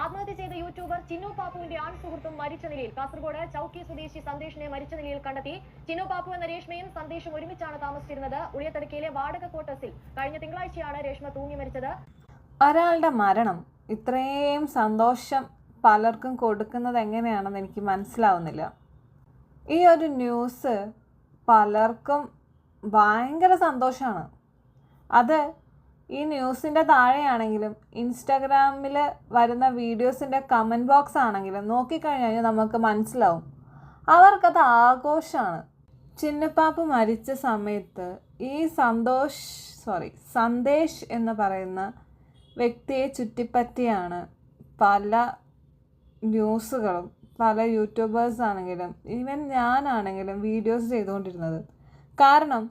ആത്മഹത്യ ചെയ്ത യൂട്യൂബർ ചിന്നു പാപ്പുവിന്റെ ആൺ സുഹൃത്തും മരിച്ച നിലയിൽ. കാസർഗോഡ് ചൌക്കി സ്വദേശി സന്ദേശിനെ മരിച്ച നിലയിൽ കണ്ടെത്തി. ചിന്നു പാപ്പു എന്ന രേഷ്മയും സന്ദേശും ഒരുമിച്ചാണ് താമസിച്ചിരുന്നത്. ഉളിയത്തടുക്കയിലെ വാടക ക്വാർട്ടേഴ്സിൽ കഴിഞ്ഞ തിങ്കളാഴ്ചയാണ് രേഷ്മ തൂങ്ങി മരിച്ചത്. ഒരാളുടെ മരണം ഇത്രയും സന്തോഷം പലർക്കും കൊടുക്കുന്നത് എങ്ങനെയാണെന്ന് എനിക്ക് മനസ്സിലാവുന്നില്ല. ഈ ഒരു ന്യൂസ് പലർക്കും ഭയങ്കര സന്തോഷമാണ്. അത് ഈ ന്യൂസിന്റെ താഴെയാണെങ്കിലും ഇൻസ്റ്റാഗ്രാമിൽ വരുന്ന വീഡിയോസിന്റെ കമന്റ് ബോക്സ് ആണെങ്കിലും നോക്കിക്കഴിഞ്ഞാൽ നമുക്ക് മനസ്സിലാവും. അവർക്കത് ആഘോഷമാണ് ചിന്നപ്പാപ്പ് മരിച്ച സമയത്ത് ഈ സന്തോഷ് സോറി സന്ദേശ് എന്ന് പറയുന്ന വ്യക്തിയെ ചുറ്റിപ്പറ്റിയാണ് പല ന്യൂസുകളും പല യൂട്യൂബേഴ്സ് ആണെങ്കിലും ഈവൻ ഞാനാണെങ്കിലും വീഡിയോസ് ചെയ്തുകൊണ്ടിരുന്നത്. കാരണം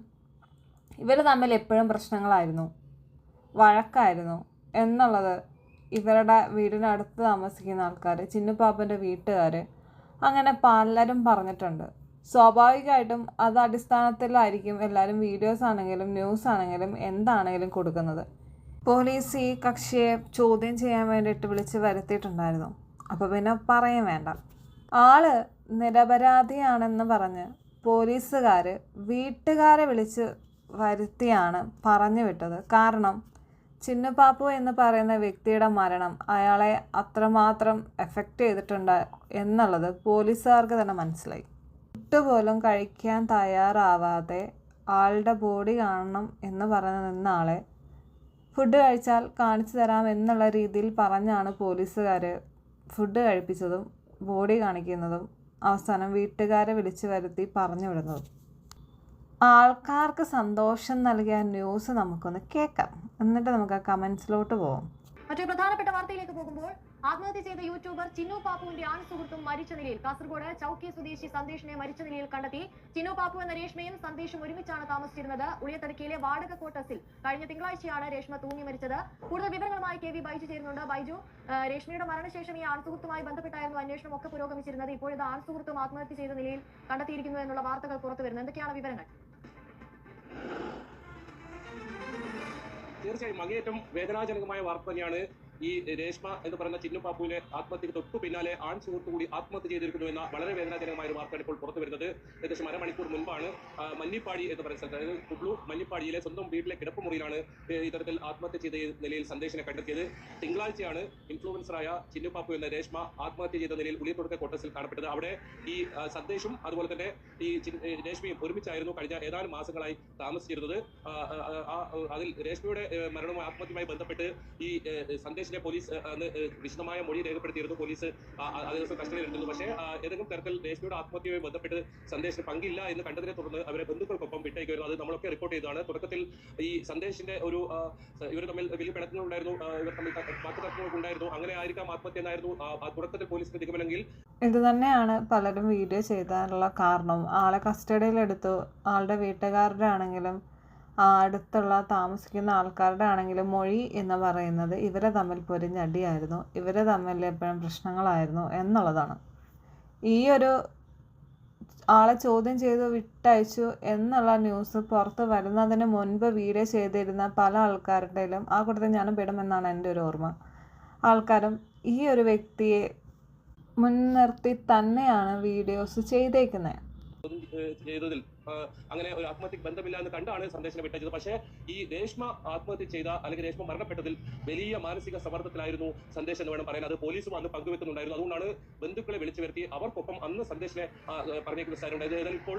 ഇവർ തമ്മിൽ എപ്പോഴും പ്രശ്നങ്ങളായിരുന്നു. വഴക്കായിരുന്നു. എന്നുള്ളത് ഇവരുടെ വീടിനടുത്ത് താമസിക്കുന്ന ആൾക്കാർ ചിന്നുപാപ്പന്റെ വീട്ടുകാർ അങ്ങനെ പലരും പറഞ്ഞിട്ടുണ്ട്. സ്വാഭാവികമായിട്ടും അത് അടിസ്ഥാനത്തിലായിരിക്കും എല്ലാവരും വീഡിയോസ് ആണെങ്കിലും ന്യൂസ് ആണെങ്കിലും എന്താണെങ്കിലും കൊടുക്കുന്നത്. പോലീസ് ഈ കക്ഷിയെ ചോദ്യം ചെയ്യാൻ വേണ്ടിയിട്ട് വിളിച്ച് വരുത്തിയിട്ടുണ്ടായിരുന്നു. അപ്പോൾ പിന്നെ പറയും വേണ്ട. ആൾ നിരപരാധിയാണെന്ന് പറഞ്ഞ് പോലീസുകാർ വീട്ടുകാരെ വിളിച്ച് വരുത്തിയാണ് പറഞ്ഞു വിട്ടത്. കാരണം ചിന്നുപാപ്പു എന്ന് പറയുന്ന വ്യക്തിയുടെ മരണം അയാളെ അത്രമാത്രം എഫക്റ്റ് ചെയ്തിട്ടുണ്ട് എന്നുള്ളത് പോലീസുകാർക്ക് തന്നെ മനസ്സിലായി. ഫുഡ് പോലും കഴിക്കാൻ തയ്യാറാവാതെ ആളുടെ ബോഡി കാണണം എന്ന് പറഞ്ഞ് നിന്ന ആളെ ഫുഡ് കഴിച്ചാൽ കാണിച്ചു തരാം എന്നുള്ള രീതിയിൽ പറഞ്ഞാണ് പോലീസുകാർ ഫുഡ് കഴിപ്പിച്ചതും ബോഡി കാണിക്കുന്നതും അവസാനം വീട്ടുകാരെ വിളിച്ചു വരുത്തി പറഞ്ഞു വിടുന്നതും. ആൾക്കാർക്ക് സന്തോഷം നൽകിയ ന്യൂസ് നമുക്കൊന്ന് കേൾക്കാം. എന്നിട്ട് നമുക്ക് ആ കമൻസിലോട്ട് പോകാം മറ്റൊരു പ്രധാനപ്പെട്ട വാർത്തയിലേക്ക് പോകുമ്പോൾ ആത്മഹത്യ ചെയ്ത യൂട്യൂബർ ചിന്നു പാപ്പുവിന്റെ ആൺ സുഹൃത്തും മരിച്ച നിലയിൽ കാസർഗോഡ് ചൌക്കി സ്വദേശി സന്ദേശിനെ മരിച്ച നിലയിൽ കണ്ടെത്തി. ചിന്നു പാപ്പു എന്ന രേഷ്മയും സന്ദേശും ഒരുമിച്ചാണ് താമസിച്ചിരുന്നത്. ഉളിയത്തടുക്കയിലെ വാടക ക്വാർട്ടേഴ്സിൽ കഴിഞ്ഞ തിങ്കളാഴ്ചയാണ് രേഷ്മ തൂങ്ങി മരിച്ചത്. കൂടുതൽ വിവരങ്ങളുമായി കെ വി ബൈജു ചേരുന്നുണ്ട്. ബൈജു രേഷ്മയുടെ മരണശേഷം ഈ ആൺസുഹൃത്തുമായി ബന്ധപ്പെട്ടായിരുന്നു അന്വേഷണം ഒക്കെ പുരോഗമിച്ചിരുന്നത്. ഇപ്പോഴിത് ആൺസുഹൃത്തും ആത്മഹത്യ ചെയ്ത നിലയിൽ കണ്ടെത്തിയിരിക്കുന്നു എന്നുള്ള വാർത്തകൾ പുറത്തു വരുന്നത് എന്തൊക്കെയാണ് വിവരങ്ങൾ? തീർച്ചയായും അങ്ങേയറ്റം വേദനാജനകമായ വാർത്ത തന്നെയാണ് ഈ രേഷ്മ എന്ന് പറയുന്ന ചിന്നു പാപ്പുവിനെ ആത്മഹത്യക്ക് തൊട്ടു പിന്നാലെ ആൺ സുഹൃത്ത് കൂടി ആത്മഹത്യ ചെയ്തിരിക്കുന്നു എന്ന വളരെ വേദനാജനകമായ ഒരു വാർത്തയാണ് ഇപ്പോൾ പുറത്തു വരുന്നത്. ഏകദേശം അരമണിക്കൂർ മുൻപാണ് മഞ്ഞിപ്പാടി എന്ന് പറയുന്ന സ്ഥലത്ത് അതായത് കുബ്ലു മഞ്ഞിപ്പാടിയിലെ സ്വന്തം വീട്ടിലെ കിടപ്പുമുറിയിലാണ് ഇത്തരത്തിൽ ആത്മഹത്യ ചെയ്ത നിലയിൽ സന്ദേശനെ കണ്ടെത്തിയത്. തിങ്കളാഴ്ചയാണ് ഇൻഫ്ലുവൻസറായ ചിന്നു പാപ്പു എന്ന രേഷ്മ ആത്മഹത്യ ചെയ്ത നിലയിൽ ഉളിയത്തൊടുക്ക കോട്ടസിൽ കാണപ്പെട്ടത്. അവിടെ ഈ സന്ദേശും അതുപോലെ തന്നെ ഈ രേഷ്മയും ഒരുമിച്ചായിരുന്നു കഴിഞ്ഞ ഏതാനും മാസങ്ങളായി താമസിച്ചിരുന്നത്. അതിൽ രേഷ്മയുടെ മരണവും മരണവുമായി ആത്മഹത്യയുമായി ബന്ധപ്പെട്ട് ഈ ഏ, സന്ദേശിനെ പോലീസ് അന്ന് വിശദമായ മൊഴി രേഖപ്പെടുത്തിയിരുന്നു. പോലീസ് ആ ദിവസം കസ്റ്റഡിയിൽ എടുത്തിരുന്നു പക്ഷേ ഏതെങ്കിലും തരത്തിൽ രേഷ്മയുടെ ആത്മഹത്യയുമായി ബന്ധപ്പെട്ട് സന്ദേശിന് പങ്കില്ല എന്ന് കണ്ടതിനെ തുടർന്ന് അവരെ ബന്ധുക്കൾക്കൊപ്പം വിട്ടയക്കുമായിരുന്നു അത് നമ്മളൊക്കെ റിപ്പോർട്ട് ചെയ്തതാണ്. തുടക്കത്തിൽ ഈ സന്ദേശിന്റെ ഒരു ഇവർ തമ്മിൽ വലിയ പിണക്കങ്ങളുണ്ടായിരുന്നു. ഇവർ തമ്മിൽ വാക്ക് തർക്കങ്ങളുണ്ടായിരുന്നു അങ്ങനെ ആയിരിക്കാം ആത്മഹത്യ എന്നായിരുന്നു തുടക്കത്തിൽ പോലീസിന്റെ നിഗമനമെങ്കിൽ. ഇത് തന്നെയാണ് പലരും വീഡിയോ ചെയ്താനുള്ള കാരണം. ആളെ കസ്റ്റഡിയിൽ എടുത്തു ആളുടെ വീട്ടുകാരുടെ ആണെങ്കിലും അടുത്തുള്ള താമസിക്കുന്ന ആൾക്കാരുടെ ആണെങ്കിലും മൊഴി എന്ന് പറയുന്നത് ഇവരെ തമ്മിൽ പൊരിഞ്ഞടിയായിരുന്നു. ഇവരെ തമ്മിൽ എപ്പോഴും പ്രശ്നങ്ങളായിരുന്നു എന്നുള്ളതാണ്. ഈ ഒരു ആളെ ചോദ്യം ചെയ്ത് വിട്ടയച്ചു എന്നുള്ള ന്യൂസ് പുറത്ത് വരുന്നതിന് മുൻപ് വീഡിയോ ചെയ്തിരുന്ന പല ആൾക്കാരുടെയും ആ കൂട്ടത്തിൽ ഞാനും പെടുമെന്നാണ് എന്റെ ഒരു ഓർമ്മ. ആൾക്കാരും ഈ ഒരു വ്യക്തിയെ മുൻനിർത്തി തന്നെയാണ് വീഡിയോസ് ചെയ്തേക്കുന്നത്. അങ്ങനെ ഒരു ആത്മഹത്യക്ക് ബന്ധമില്ല എന്ന് കണ്ടാണ് സന്ദേശം വിട്ടയച്ചത് പക്ഷേ ഈ രേഷ്മ ആത്മഹത്യ ചെയ്ത അല്ലെങ്കിൽ രേഷ്മ മരണപ്പെട്ടതിൽ വലിയ മാനസിക സമ്മർദ്ദത്തിലായിരുന്നു സന്ദേശം എന്ന് വേണം പറയാൻ. അത് പോലീസും അന്ന് പങ്കുവെക്കുന്നുണ്ടായിരുന്നു. അതുകൊണ്ടാണ് ബന്ധുക്കളെ വിളിച്ചു വരുത്തി അവർക്കൊപ്പം അന്ന് സന്ദേശിനെ പറഞ്ഞേക്കുന്ന സാരുണ്ടായത് ഏതായാലും ഇപ്പോൾ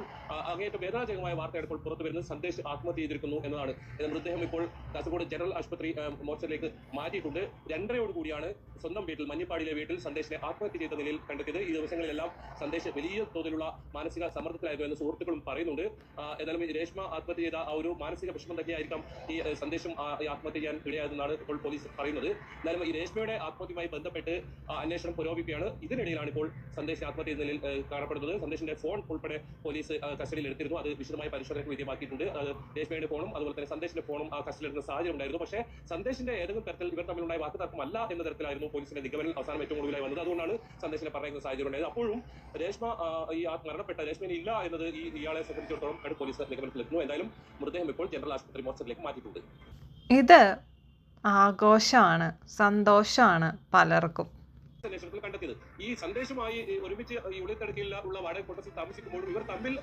അങ്ങേറ്റം വേദനാജനകമായ വാർത്തയാണ് ഇപ്പോൾ പുറത്തു വരുന്നത്. സന്ദേശ് ആത്മഹത്യ ചെയ്തിരിക്കുന്നു എന്നതാണ്. മൃതദേഹം ഇപ്പോൾ കാസർഗോഡ് ജനറൽ ആശുപത്രി മോർച്ചറിലേക്ക് മാറ്റിയിട്ടുണ്ട്. രണ്ടരയോട് കൂടിയാണ് സ്വന്തം വീട്ടിൽ മഞ്ഞപ്പാടിയിലെ വീട്ടിൽ സന്ദേശിനെ ആത്മഹത്യ ചെയ്ത നിലയിൽ കണ്ടെത്തിയത്. ഈ ദിവസങ്ങളിലെല്ലാം സന്ദേശ് വലിയ തോതിലുള്ള മാനസിക സമ്മർദ്ദത്തിലായിരുന്നു എന്ന് സുഹൃത്തുക്കളും പറയുന്നുണ്ട്. ആ, ഏതായാലും രേഷ്മ ആത്മഹത്യ ചെയ്ത ആ ഒരു മാനസിക വിഷമം തന്നെയായിരിക്കാം ഈ സന്ദേശം ആത്മഹത്യ ചെയ്യാൻ ഇടയായതെന്നാണ് ഇപ്പോൾ പോലീസ് പറയുന്നത്. എന്നാലും ഈ രേഷ്മയുടെ ആത്മഹത്യയുമായി ബന്ധപ്പെട്ട് അന്വേഷണം പുരോഗമിക്കുകയാണ്. ഇതിനിടയിലാണ് ഇപ്പോൾ സന്ദേശം ആത്മഹത്യ നിലയിൽ കാണപ്പെടുന്നത്. സന്ദേശിന്റെ ഫോൺ ഉൾപ്പെടെ പോലീസ് കസ്റ്റഡിയിൽ എടുത്തിരുന്നു അത് വിശദമായ പരിശോധനയ്ക്ക് വിധേയമാക്കിയിട്ടുണ്ട്. അത് രേഷ്മയുടെ ഫോണും അതുപോലെ തന്നെ സന്ദേശിന്റെ ഫോണും ആ എടുത്ത സാഹചര്യം ഉണ്ടായിരുന്നു. പക്ഷേ സന്ദേശിന്റെ ഏതെങ്കിലും തരത്തിൽ ഇവർ തമ്മിലുണ്ടായ വാക്കുതർക്കമല്ല എന്ന തരത്തിലായിരുന്നു പോലീസിന്റെ നിഗമനം അവസാനം ഏറ്റവും കൂടുതലായി വന്നത്. അതുകൊണ്ടാണ് സന്ദേശിനെ പറയുന്ന സാഹചര്യം ഉണ്ടായത്. അപ്പോഴും രേഷ്മ ഈ മരണപ്പെട്ട രേഷ്മയിൽ ഇല്ല എന്നത് ഈ ഇയാളെ സംബന്ധിച്ചിടത്തോളം ആണ് പോലീസ് നിഗമനത്തിലെത്തുന്നു. എന്തായാലും മൃതദേഹം ഇപ്പോൾ ജനറൽ ആശുപത്രി മോർച്ചറിലേക്ക് മാറ്റിയിട്ടുണ്ട്. ഇത് ആഘോഷമാണ് സന്തോഷമാണ് പലർക്കും. അന്വേഷണത്തിൽ കണ്ടെത്തിയത്. ഈ സന്ദേശമായി ഒരുമിച്ച് ഈ ഉള്ളിത്തടുക്കയിൽ ഉള്ള വാടക കോട്ടസിൽ താമസിക്കുമ്പോഴും ഇവർ തമ്മിൽ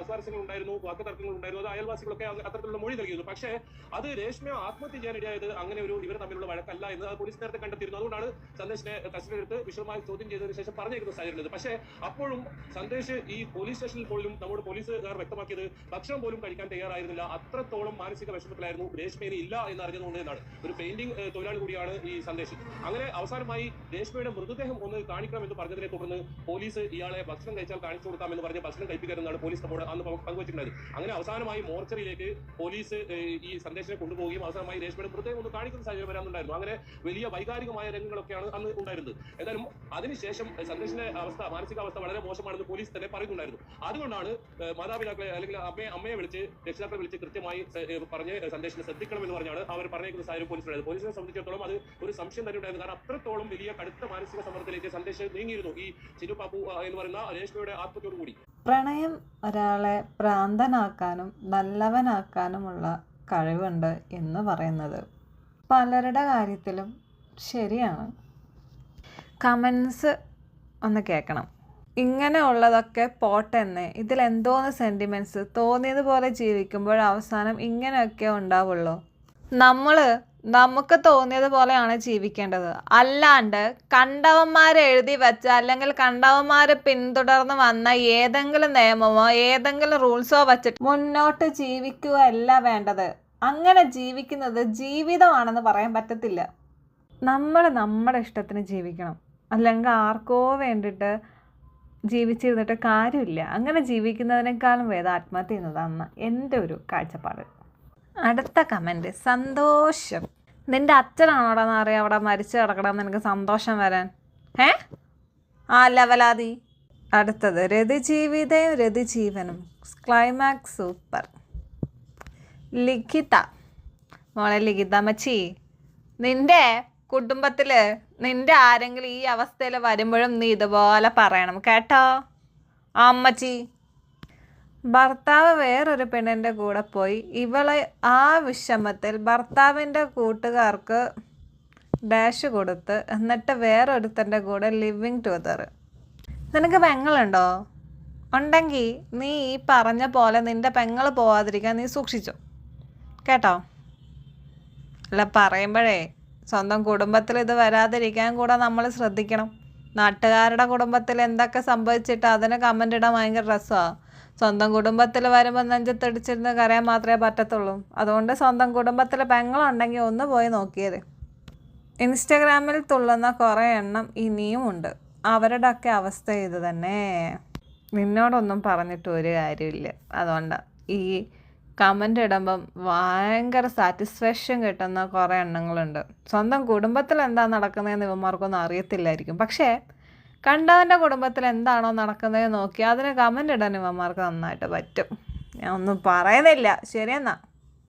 അസ്വാരസ്യങ്ങൾ ഉണ്ടായിരുന്നു വാക്ക് തർക്കങ്ങൾ ഉണ്ടായിരുന്നു അത് അയൽവാസികളൊക്കെ അത് അത്തരത്തിലുള്ള മൊഴി നൽകിയിരുന്നു. പക്ഷേ അത് രേഷ്മ ആത്മഹത്യ ചെയ്യാനിടയായത് അങ്ങനെ ഒരു ഇവർ തമ്മിലുള്ള വഴക്കല്ല എന്ന് പോലീസ് നേരത്തെ കണ്ടെത്തിയിരുന്നു. അതുകൊണ്ടാണ് സന്ദേശിനെ കസ്റ്റഡിയിലെടുത്ത് വിശദമായി ചോദ്യം ചെയ്തതിനു ശേഷം പറഞ്ഞിരിക്കുന്ന സാഹചര്യം പക്ഷേ അപ്പോഴും സന്ദേശ് ഈ പോലീസ് സ്റ്റേഷനിൽ പോലും നമ്മുടെ പോലീസുകാർ വ്യക്തമാക്കിയത് ഭക്ഷണം പോലും കഴിക്കാൻ തയ്യാറായിരുന്നില്ല. അത്രത്തോളം മാനസിക വിഷമത്തിലായിരുന്നു രേഷ്മേനെ ഇല്ല എന്ന് അറിഞ്ഞതുകൊണ്ട് എന്നാണ് ഒരു പെയിന്റിംഗ് തൊഴിലാളി കൂടിയാണ് ഈ സന്ദേശ്. അങ്ങനെ അവസാനമായി രേഷ്മയുടെ മൃതദേഹം ഒന്ന് കാണിക്കണം എന്ന് പറഞ്ഞതിനെ തുടർന്ന് പോലീസ് ഇയാളെ ഭക്ഷണം കഴിച്ചാൽ കാണിച്ചു കൊടുക്കാമെന്ന് പറഞ്ഞ് ഭക്ഷണം കഴിപ്പിക്കരുതെന്നാണ് പോലീസ് നമ്മോട് അന്ന് പങ്ക് പങ്കുവച്ചിട്ടുണ്ടായത് അങ്ങനെ അവസാനമായി മോർച്ചറിയിലേക്ക് പോലീസ് ഈ സന്ദേശനെ കൊണ്ടുപോവുകയും അവസാനമായി രേഷ്മയുടെ മൃതദേഹം ഒന്ന് കാണിക്കുന്ന സാഹചര്യം വരാനുണ്ടായിരുന്നു അങ്ങനെ വലിയ വൈകാരികമായ രംഗങ്ങളൊക്കെയാണ് അന്ന് ഉണ്ടായിരുന്നത്. എന്തായാലും അതിനുശേഷം സന്ദേശന്റെ അവസ്ഥ മാനസികാവസ്ഥ വളരെ മോശമാണെന്ന് പോലീസ് തന്നെ പറയുന്നുണ്ടായിരുന്നു. അതുകൊണ്ടാണ് മാതാപിതാക്കളെ അല്ലെങ്കിൽ അമ്മയെ അമ്മയെ വിളിച്ച് രക്ഷിതാക്കളെ വിളിച്ച് കൃത്യമായി പറഞ്ഞ് സന്ദേശം ശ്രദ്ധിക്കണം എന്ന് പറഞ്ഞാണ് അവർ പറഞ്ഞേക്കുന്ന സാഹചര്യം പോലീസിനുണ്ടായത് പോലീസിനെ സംബന്ധിച്ചിടത്തോളം അത് ഒരു സംശയം തന്നെ ഉണ്ടായിരുന്നു. കാരണം അത്രത്തോളം വലിയ കടുത്ത മാനസിക സമ്മർദ്ദത്തിലേക്ക് സന്ദേശം നീങ്ങിയിരുന്നു. ഈ സിനു പാപ്പു എന്ന് പറയുന്ന രേഷ്മയുടെ ആത്മത്തോടു കൂടി പ്രണയം ഒരാളെ പ്രാന്തനാക്കാനും നല്ലവനാക്കാനുമുള്ള കഴിവുണ്ട് എന്ന് പറയുന്നത് പലരുടെ കാര്യത്തിലും ശരിയാണ്. കമൻസ് ഒന്ന് കേൾക്കണം. ഇങ്ങനെ ഉള്ളതൊക്കെ പോട്ടെന്ന്. ഇതിലെന്തോന്ന് സെന്റിമെന്റ്സ് തോന്നിയതുപോലെ ജീവിക്കുമ്പോൾ അവസാനം ഇങ്ങനെയൊക്കെ ഉണ്ടാവുള്ളൂ. നമ്മൾ നമുക്ക് തോന്നിയതുപോലെയാണ് ജീവിക്കേണ്ടത്. അല്ലാണ്ട് കണ്ടവന്മാരെ എഴുതി വെച്ച അല്ലെങ്കിൽ കണ്ടവന്മാരെ പിന്തുടർന്ന് വന്ന ഏതെങ്കിലും നിയമമോ ഏതെങ്കിലും റൂൾസോ വച്ചിട്ട് മുന്നോട്ട് ജീവിക്കുക അല്ല വേണ്ടത്. അങ്ങനെ ജീവിക്കുന്നത് ജീവിതമാണെന്ന് പറയാൻ പറ്റത്തില്ല. നമ്മൾ നമ്മുടെ ഇഷ്ടത്തിന് ജീവിക്കണം. അല്ലെങ്കിൽ ആർക്കോ വേണ്ടിയിട്ട് ജീവിച്ചിരുന്നിട്ട് കാര്യമില്ല. അങ്ങനെ ജീവിക്കുന്നതിനേക്കാളും വേദം ആത്മഹത്യ ചെയ്യുന്നതാണ് എന്റെ ഒരു കാഴ്ചപ്പാട്. അടുത്ത കമന്റ് സന്തോഷം. നിന്റെ അച്ഛനാണോടാന്ന് അറിയാം അവിടെ മരിച്ചു കിടക്കണമെന്ന് എനിക്ക് സന്തോഷം വരാൻ? ഏ ആ ലെവലാതി അടുത്തത്. രതിജീവിതയും രതിജീവനും. Climax super Likhitha. മോളെ ലിഖിത മച്ചി നിന്റെ കുടുംബത്തിൽ നിന്റെ ആരെങ്കിലും ഈ അവസ്ഥയിൽ വരുമ്പോഴും നീ ഇതുപോലെ പറയണം. കേട്ടോ? അമ്മച്ചി. ഭർത്താവ് വേറൊരു പെണ്ണിന്റെ കൂടെ പോയി. ഇവളെ ആ വിഷമത്തിൽ ഭർത്താവിന്റെ കൂട്ടുകാർക്ക് ഡാഷ് കൊടുത്ത് എന്നിട്ട് വേറൊരുത്തന്റെ കൂടെ ലിവിങ് ടുഗദർ നിനക്ക് പെങ്ങളുണ്ടോ? ഉണ്ടെങ്കിൽ നീ ഈ പറഞ്ഞ പോലെ നിന്റെ പെങ്ങൾ പോവാതിരിക്കാൻ നീ സൂക്ഷിച്ചു. കേട്ടോ? അല്ല പറയുമ്പോഴേ സ്വന്തം കുടുംബത്തിൽ ഇത് വരാതിരിക്കാൻ കൂടെ നമ്മൾ ശ്രദ്ധിക്കണം. നാട്ടുകാരുടെ കുടുംബത്തിൽ എന്തൊക്കെ സംഭവിച്ചിട്ട് അതിന് കമന്റ് ഇടാൻ ഭയങ്കര രസമാണ് സ്വന്തം കുടുംബത്തിൽ വരുമ്പോൾ നെഞ്ചത്തടിച്ചിരുന്ന് കരയാൻ മാത്രമേ പറ്റത്തുള്ളൂ. അതുകൊണ്ട് സ്വന്തം കുടുംബത്തിൽ പെങ്ങളുണ്ടെങ്കിൽ ഒന്ന് പോയി നോക്കിയത്. ഇൻസ്റ്റഗ്രാമിൽ തുള്ളുന്ന കുറേ എണ്ണം ഇനിയും ഉണ്ട്. അവരുടെയൊക്കെ അവസ്ഥ ഇത് തന്നെ. നിന്നോടൊന്നും പറഞ്ഞിട്ട് ഒരു കാര്യമില്ല. അതുകൊണ്ട് ഈ കമന്റ് ഇടുമ്പം ഭയങ്കര സാറ്റിസ്ഫാക്ഷൻ കിട്ടുന്ന കുറേ എണ്ണങ്ങളുണ്ട്. സ്വന്തം കുടുംബത്തിൽ എന്താ നടക്കുന്നതെന്ന് ഇവന്മാർക്കൊന്നും അറിയത്തില്ലായിരിക്കും. പക്ഷേ കണ്ടവന്റെ കുടുംബത്തിൽ എന്താണോ നടക്കുന്നത് നോക്കി അതിന് കമന്റ് ഇടാൻ ഇവന്മാർക്ക് നന്നായിട്ട് പറ്റും. ഞാൻ ഒന്നും പറയുന്നില്ല. ശരിയെന്നാ